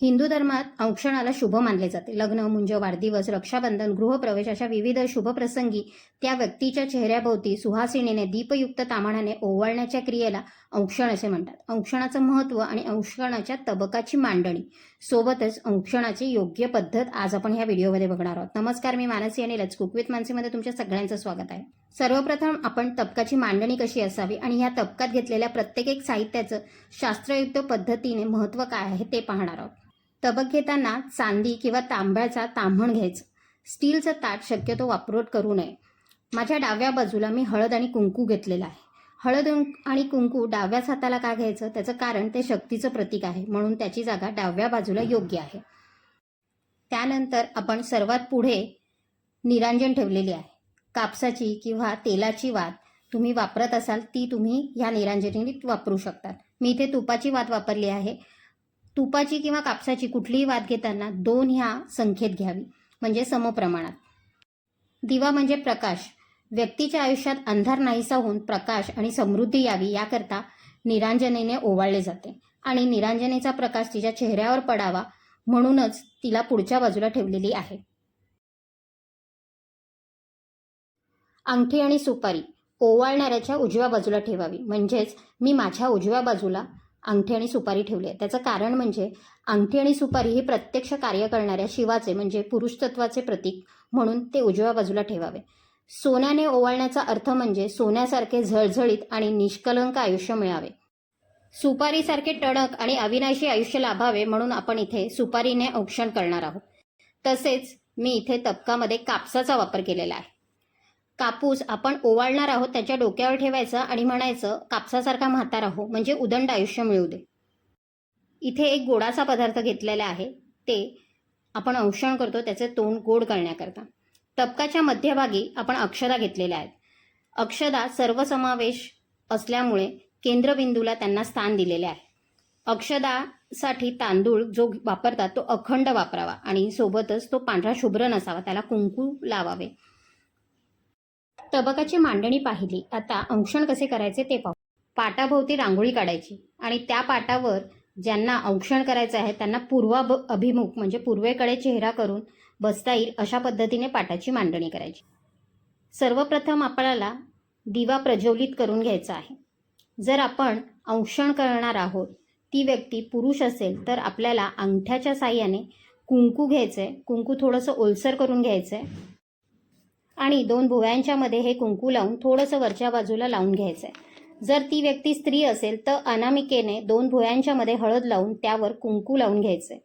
हिंदू धर्मात औक्षणाला शुभ मानले जाते. लग्न मुंज वाढदिवस रक्षाबंधन गृहप्रवेश अशा विविध शुभप्रसंगी त्या व्यक्तीच्या चेहऱ्याभोवती सुहासिनीने दीपयुक्त तामाणाने ओवाळण्याच्या क्रियेला औक्षण असे म्हणतात. औक्षणाचं महत्त्व आणि औक्षणाच्या तबकाची मांडणी सोबतच औक्षणाची योग्य पद्धत आज आपण ह्या व्हिडिओमध्ये बघणार आहोत. नमस्कार मी मानसी आणि लच कुक विथ मानसीमध्ये तुमच्या सगळ्यांचं स्वागत आहे. सर्वप्रथम आपण तबकाची मांडणी कशी असावी आणि ह्या तबकात घेतलेल्या प्रत्येक एक साहित्याचं शास्त्रयुक्त पद्धतीने महत्त्व काय आहे ते पाहणार आहोत. तबक घेताना चांदी किंवा तांब्याचा तांबण घ्यायचं. स्टीलचं ताट शक्यतो वापरून करू नये. माझ्या डाव्या बाजूला मी हळद आणि कुंकू घेतलेला आहे. हळद आणि कुंकू डाव्याच हाताला का घ्यायचं? त्याचं कारण ते शक्तीचं प्रतीक आहे म्हणून त्याची जागा डाव्या बाजूला योग्य आहे. त्यानंतर आपण सर्वात पुढे निरांजन ठेवलेली आहे. कापसाची किंवा तेलाची वात तुम्ही वापरत असाल ती तुम्ही ह्या निरांजनीत वापरू शकतात. मी इथे तुपाची वात वापरली आहे. तुपाची किंवा कापसाची कुठलीही वाद घेताना दोन ह्या संख्येत घ्यावी म्हणजे समप्रमाणात. दिवा म्हणजे प्रकाश. व्यक्तीच्या आयुष्यात अंधार नाहीसा होऊन प्रकाश आणि समृद्धी यावी याकरता निरांजनेने ओवाळले जाते आणि निरांजनेचा प्रकाश तिच्या चेहऱ्यावर पडावा म्हणूनच तिला पुढच्या बाजूला ठेवलेली आहे. अंगठी आणि सुपारी. ओवाळणाऱ्याच्या उजव्या बाजूला ठेवावी म्हणजेच मी माझ्या उजव्या बाजूला अंगठी आणि सुपारी ठेवली आहे. त्याचं कारण म्हणजे अंगठी आणि सुपारी ही प्रत्यक्ष कार्य करणाऱ्या शिवाचे म्हणजे पुरुषतत्वाचे प्रतीक म्हणून ते उजव्या बाजूला ठेवावे. सोन्याने ओवाळण्याचा अर्थ म्हणजे सोन्यासारखे झळझळीत आणि निष्कलंक आयुष्य मिळावे. सुपारीसारखे टणक आणि अविनाशी आयुष्य लाभावे म्हणून आपण इथे सुपारीने औक्षण करणार आहोत. तसेच मी इथे तबकामध्ये कापसाचा वापर केलेला आहे. कापूस आपण ओवाळणार आहोत त्याच्या डोक्यावर ठेवायचं आणि म्हणायचं कापसासारखा म्हातार आहो म्हणजे उदंड आयुष्य मिळू दे. इथे एक गोडाचा पदार्थ घेतलेला आहे ते आपण औषण करतो त्याचे तोंड गोड करण्याकरता. तबकाच्या मध्यभागी आपण अक्षदा घेतलेल्या आहेत. अक्षदा सर्वसमावेश असल्यामुळे केंद्रबिंदूला त्यांना स्थान दिलेले आहे. अक्षदासाठी तांदूळ जो वापरतात तो अखंड वापरावा आणि सोबतच तो पांढरा शुभ्र नसावा त्याला कुंकू लावावे. तबकाची मांडणी पाहिली. आता अंक्षण कसे करायचे ते पाहू. पाटाभोवती रांगोळी काढायची आणि त्या पाटावर ज्यांना औक्षण करायचं आहे त्यांना पूर्वा अभिमुख म्हणजे पूर्वेकडे चेहरा करून बसता येईल अशा पद्धतीने पाटाची मांडणी करायची. सर्वप्रथम आपल्याला दिवा प्रज्वलित करून घ्यायचा आहे. जर आपण अंक्षण करणार आहोत ती व्यक्ती पुरुष असेल तर आपल्याला अंगठ्याच्या साह्याने कुंकू घ्यायचं आहे कुंकू थोडंसं ओलसर करून घ्यायचं आहे आणि दोन भुवयांच्या मध्ये हे कुंकू लावून थोडंसं वरच्या बाजूला लावून घ्यायचं आहे जर ती व्यक्ती स्त्री असेल तर अनामिकेने दोन भुवयांच्या मध्ये हळद लावून त्यावर कुंकू लावून घ्यायचे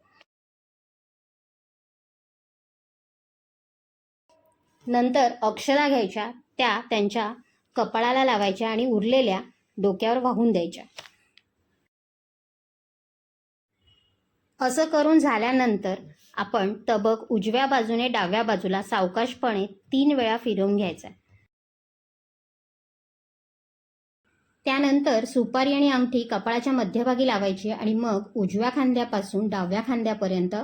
नंतर अक्षरा घ्यायच्या त्या त्यांच्या कपाळाला लावायच्या आणि उरलेल्या डोक्यावर वाहून द्यायच्या. असं करून झाल्यानंतर आपण तबक उजव्या बाजूने डाव्या बाजूला सावकाशपणे तीन वेळा फिरवून घ्यायचा. त्यानंतर सुपारी आणि अंगठी कपाळाच्या मध्यभागी लावायची आणि मग उजव्या खांद्यापासून डाव्या खांद्यापर्यंत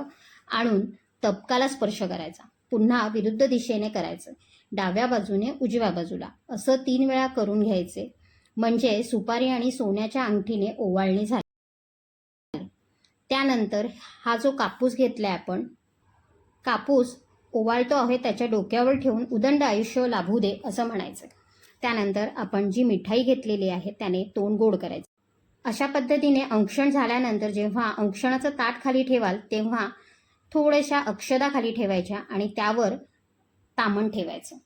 आणून तबकाला स्पर्श करायचा. पुन्हा विरुद्ध दिशेने करायचं. डाव्या बाजूने उजव्या बाजूला. असं तीन वेळा करून घ्यायचे. म्हणजे सुपारी आणि सोन्याच्या अंगठीने ओवाळणी झाली. त्यानंतर हा जो कापूस घेतलाय आपण कापूस ओवाळतो आहे त्याच्या डोक्यावर ठेवून उदंड आयुष्य लाभू दे असं म्हणायचं. त्यानंतर आपण जी मिठाई घेतलेली आहे त्याने तोंड गोड करायचं. अशा पद्धतीने अंक्षण झाल्यानंतर जेव्हा अंक्षणाचं ताट खाली ठेवाल तेव्हा थोड्याशा अक्षदा खाली ठेवायच्या आणि त्यावर तामण ठेवायचं.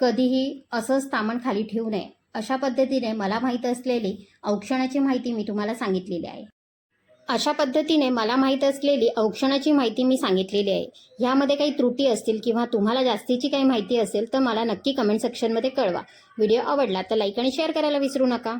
कधीही असंच तामण खाली ठेवू नये. अशा पद्धतीने मला माहीत असलेली औक्षणाची माहिती मी तुम्हाला सांगितलेली आहे. अशा पद्धतीने मला माहीत असलेली औक्षणाची माहिती मी सांगितलेली आहे. ह्यामध्ये काही त्रुटी असतील किंवा तुम्हाला जास्तीची काही माहिती असेल तर मला नक्की कमेंट सेक्शनमध्ये कळवा. व्हिडिओ आवडला तर लाईक आणि शेअर करायला विसरू नका.